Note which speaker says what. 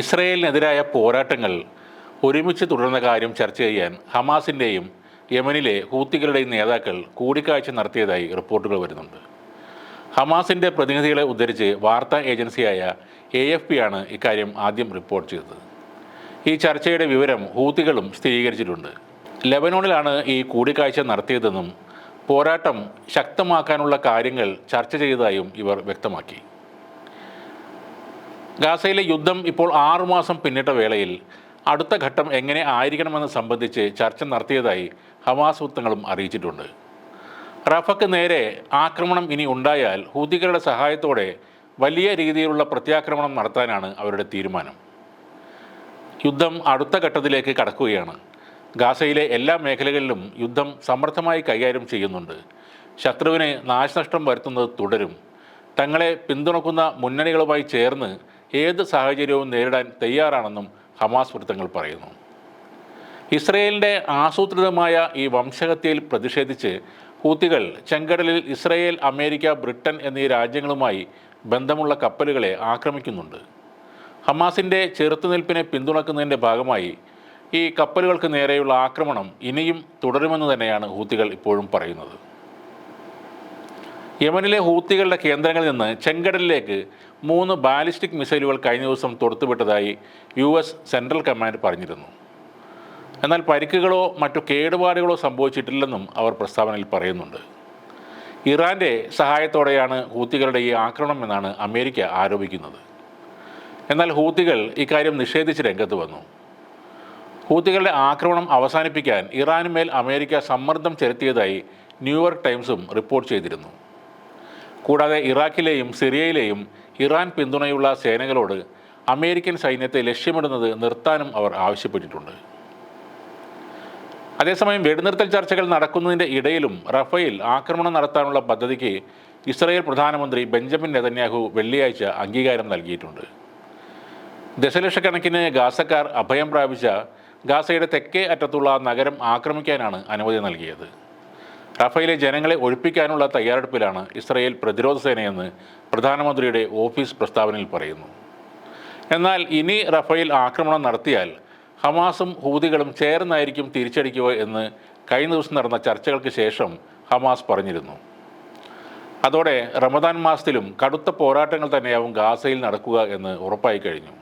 Speaker 1: ഇസ്രയേലിനെതിരായ പോരാട്ടങ്ങൾ ഒരുമിച്ച് തുടരുന്ന കാര്യം ചർച്ച ചെയ്യാൻ ഹമാസിന്റെയും യമനിലെ ഹൂത്തികളുടെയും നേതാക്കൾ കൂടിക്കാഴ്ച നടത്തിയതായി റിപ്പോർട്ടുകൾ വരുന്നുണ്ട്. ഹമാസിന്റെ പ്രതിനിധികളെ ഉദ്ധരിച്ച് വാർത്താ ഏജൻസിയായ എ എഫ് പി ആണ് ഇക്കാര്യം ആദ്യം റിപ്പോർട്ട് ചെയ്തത്. ഈ ചർച്ചയുടെ വിവരം ഹൂത്തികളും സ്ഥിരീകരിച്ചിട്ടുണ്ട്. ലെബനോണിലാണ് ഈ കൂടിക്കാഴ്ച നടത്തിയതെന്നും പോരാട്ടം ശക്തമാക്കാനുള്ള കാര്യങ്ങൾ ചർച്ച ചെയ്തതായും ഇവർ വ്യക്തമാക്കി. ഗാസയിലെ യുദ്ധം ഇപ്പോൾ ആറുമാസം പിന്നിട്ട വേളയിൽ അടുത്ത ഘട്ടം എങ്ങനെ ആയിരിക്കണമെന്ന് സംബന്ധിച്ച് ചർച്ച നടത്തിയതായി ഹമാസ് വൃത്തങ്ങളും അറിയിച്ചിട്ടുണ്ട്. റഫക്ക് നേരെ ആക്രമണം ഇനി ഉണ്ടായാൽ ഹൂതികളുടെ സഹായത്തോടെ വലിയ രീതിയിലുള്ള പ്രത്യാക്രമണം നടത്താനാണ് അവരുടെ തീരുമാനം. യുദ്ധം അടുത്ത ഘട്ടത്തിലേക്ക് കടക്കുകയാണ്. ഗാസയിലെ എല്ലാ മേഖലകളിലും യുദ്ധം സമർത്ഥമായി കൈകാര്യം ചെയ്യുന്നുണ്ട്. ശത്രുവിനെ നാശനഷ്ടം വരുത്തുന്നത് തുടരും. തങ്ങളെ പിന്തുണക്കുന്ന മുന്നണികളുമായി ചേർന്ന് ഏത് സാഹചര്യവും നേരിടാൻ തയ്യാറാണെന്നും ഹമാസ് വൃത്തങ്ങൾ പറയുന്നു. ഇസ്രയേലിന്റെ ആസൂത്രിതമായ ഈ വംശഹത്യയിൽ പ്രതിഷേധിച്ച് ഹൂത്തികൾ ചെങ്കടലിൽ ഇസ്രയേൽ അമേരിക്ക ബ്രിട്ടൻ എന്നീ രാജ്യങ്ങളുമായി ബന്ധമുള്ള കപ്പലുകളെ ആക്രമിക്കുന്നുണ്ട്. ഹമാസിന്റെ ചെറുത്തുനിൽപ്പിനെ പിന്തുണക്കുന്നതിന്റെ ഭാഗമായി ഈ കപ്പലുകൾക്ക് നേരെയുള്ള ആക്രമണം ഇനിയും തുടരുമെന്ന് തന്നെയാണ് ഹൂത്തികൾ ഇപ്പോഴും പറയുന്നത്. യമനിലെ ഹൂത്തികളുടെ കേന്ദ്രങ്ങളിൽ നിന്ന് ചെങ്കടലിലേക്ക് മൂന്ന് ബാലിസ്റ്റിക് മിസൈലുകൾ കഴിഞ്ഞ ദിവസം തൊടുത്തുവിട്ടതായി യു എസ് സെൻട്രൽ കമാൻഡ് പറഞ്ഞിരുന്നു. എന്നാൽ പരിക്കുകളോ മറ്റു കേടുപാടുകളോ സംഭവിച്ചിട്ടില്ലെന്നും അവർ പ്രസ്താവനയിൽ പറയുന്നുണ്ട്. ഇറാന്റെ സഹായത്തോടെയാണ് ഹൂത്തികളുടെ ഈ ആക്രമണം എന്നാണ് അമേരിക്ക ആരോപിക്കുന്നത്. എന്നാൽ ഹൂത്തികൾ ഇക്കാര്യം നിഷേധിച്ച് രംഗത്ത് വന്നു. ഹൂത്തികളുടെ ആക്രമണം അവസാനിപ്പിക്കാൻ ഇറാനുമേൽ അമേരിക്ക സമ്മർദ്ദം ചെലുത്തിയതായി ന്യൂയോർക്ക് ടൈംസും റിപ്പോർട്ട് ചെയ്തിരുന്നു. കൂടാതെ ഇറാഖിലെയും സിറിയയിലെയും ഇറാൻ പിന്തുണയുള്ള സേനകളോട് അമേരിക്കൻ സൈന്യത്തെ ലക്ഷ്യമിടുന്നത് നിർത്താനും അവർ ആവശ്യപ്പെട്ടിട്ടുണ്ട്. അതേസമയം വെടിനിർത്തൽ ചർച്ചകൾ നടക്കുന്നതിന്റെ ഇടയിലും റഫേൽ ആക്രമണം നടത്താനുള്ള പദ്ധതിക്ക് ഇസ്രായേൽ പ്രധാനമന്ത്രി ബെഞ്ചമിൻ നെതന്യാഹു വെള്ളിയാഴ്ച അംഗീകാരം നൽകിയിട്ടുണ്ട്. ദശലക്ഷക്കണക്കിന് ഗാസക്കാർ അഭയം പ്രാപിച്ച ഗാസയുടെ തെക്കേ അറ്റത്തുള്ള നഗരം ആക്രമിക്കാനാണ് അനുമതി നൽകിയത്. റഫയിലെ ജനങ്ങളെ ഒഴിപ്പിക്കാനുള്ള തയ്യാറെടുപ്പിലാണ് ഇസ്രയേൽ പ്രതിരോധ സേനയെന്ന് പ്രധാനമന്ത്രിയുടെ ഓഫീസ് പ്രസ്താവനയിൽ പറയുന്നു. എന്നാൽ ഇനി റഫയിൽ ആക്രമണം നടത്തിയാൽ ഹമാസും ഹൂതികളും ചേർന്നായിരിക്കും തിരിച്ചടിക്കുക എന്ന് കഴിഞ്ഞ ദിവസം നടന്ന ചർച്ചകൾക്ക് ശേഷം ഹമാസ് പറഞ്ഞിരുന്നു. അതോടെ റമദാൻ മാസത്തിലും കടുത്ത പോരാട്ടങ്ങൾ തന്നെയാവും ഗാസയിൽ നടക്കുക എന്ന് ഉറപ്പായി കഴിഞ്ഞു.